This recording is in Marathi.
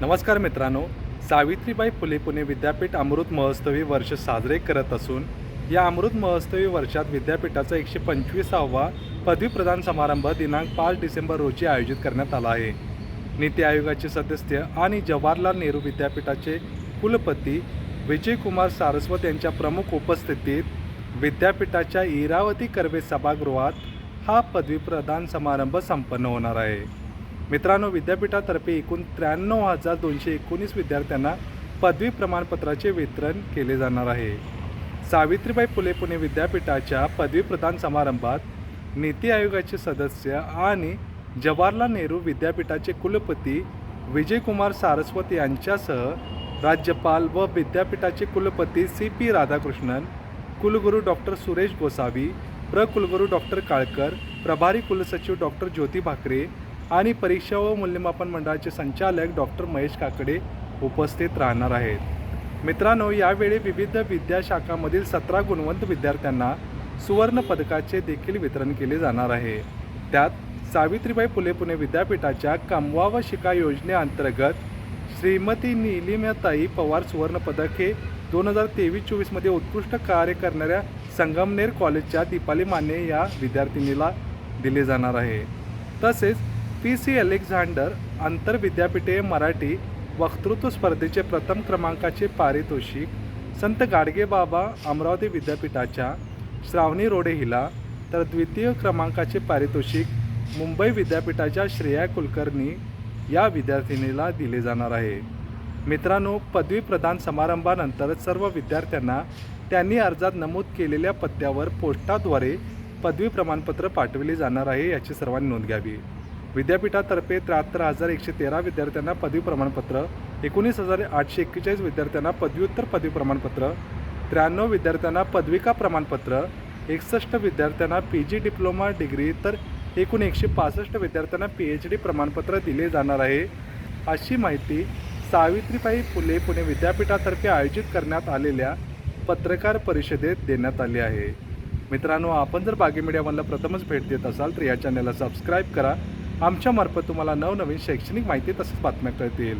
नमस्कार मित्रांनो सावित्रीबाई फुले पुणे विद्यापीठ अमृत महोत्सवी वर्ष साजरे करत असून या अमृत महोत्सवी वर्षात विद्यापीठाचा एकशे पंचवीसावा पदवी प्रदान समारंभ दिनांक पाच डिसेंबर रोजी आयोजित करण्यात आला आहे. नीती आयोगाचे सदस्य आणि जवाहरलाल नेहरू विद्यापीठाचे कुलपती विजयकुमार सारस्वत यांच्या प्रमुख उपस्थितीत विद्यापीठाच्या इरावती कर्वे सभागृहात हा पदवी प्रदान समारंभ संपन्न होणार आहे. मित्रांनो विद्यापीठातर्फे एकूण त्र्याण्णव हजार दोनशे एकोणीस विद्यार्थ्यांना पदवी प्रमाणपत्राचे वितरण केले जाणार आहे. सावित्रीबाई फुले पुणे विद्यापीठाच्या पदवी प्रदान समारंभात नीती आयोगाचे सदस्य आणि जवाहरलाल नेहरू विद्यापीठाचे कुलपती विजयकुमार सारस्वत यांच्यासह राज्यपाल व विद्यापीठाचे कुलपती सी पी राधाकृष्णन कुलगुरू डॉक्टर सुरेश गोसावी प्रकुलगुरू डॉक्टर काळकर प्रभारी कुलसचिव डॉक्टर ज्योती भाकरे आणि परीक्षा व मूल्यमापन मंडळाचे संचालक डॉक्टर महेश काकडे उपस्थित राहणार आहेत. मित्रांनो यावेळी विविध विद्याशाखांमधील सतरा गुणवंत विद्यार्थ्यांना सुवर्ण पदकाचे देखील वितरण केले जाणार आहे. त्यात सावित्रीबाई फुले पुणे विद्यापीठाच्या कमवा व शिका योजनेअंतर्गत श्रीमती निलिमाताई पवार सुवर्णपदक हे दोन हजार तेवीस चोवीसमध्ये उत्कृष्ट कार्य करणाऱ्या संगमनेर कॉलेजच्या दीपाली माने या विद्यार्थिनीला दिले जाणार आहे. तसेच पी सी अलेक्झांडर आंतरविद्यापीठे मराठी वक्तृत्व स्पर्धेचे प्रथम क्रमांकाचे पारितोषिक संत गाडगे बाबा अमरावती विद्यापीठाच्या श्रावणी रोडे हिला तर द्वितीय क्रमांकाचे पारितोषिक मुंबई विद्यापीठाच्या श्रेया कुलकर्णी या विद्यार्थिनीला दिले जाणार आहे. मित्रांनो पदवी प्रदान समारंभानंतर सर्व विद्यार्थ्यांना त्यांनी अर्जात नमूद केलेल्या पत्त्यावर पोस्टाद्वारे पदवी प्रमाणपत्र पाठविले जाणार आहे याची सर्वांनी नोंद घ्यावी. विद्यापीठातर्फे त्र्याहत्तर हजार एकशे तेरा विद्यार्थ्यांना पदवी प्रमाणपत्र एकोणीस हजार आठशे एक्केचाळीस विद्यार्थ्यांना पदव्युत्तर पदवी प्रमाणपत्र त्र्याण्णव विद्यार्थ्यांना पदविका प्रमाणपत्र एकसष्ट विद्यार्थ्यांना पी जी डिप्लोमा डिग्री तर एकूण एकशे पासष्ट विद्यार्थ्यांना पी एच डी प्रमाणपत्र दिले जाणार आहे. अशी माहिती सावित्रीबाई फुले पुणे विद्यापीठातर्फे आयोजित करण्यात आलेल्या पत्रकार परिषदेत देण्यात आली आहे. मित्रांनो आपण जर बागी मीडियामधला प्रथमच भेट देत असाल तर या चॅनलला सबस्क्राईब करा. आमच्यामार्फत तुम्हाला नवनवीन शैक्षणिक माहिती तसंच बातम्या कळतील.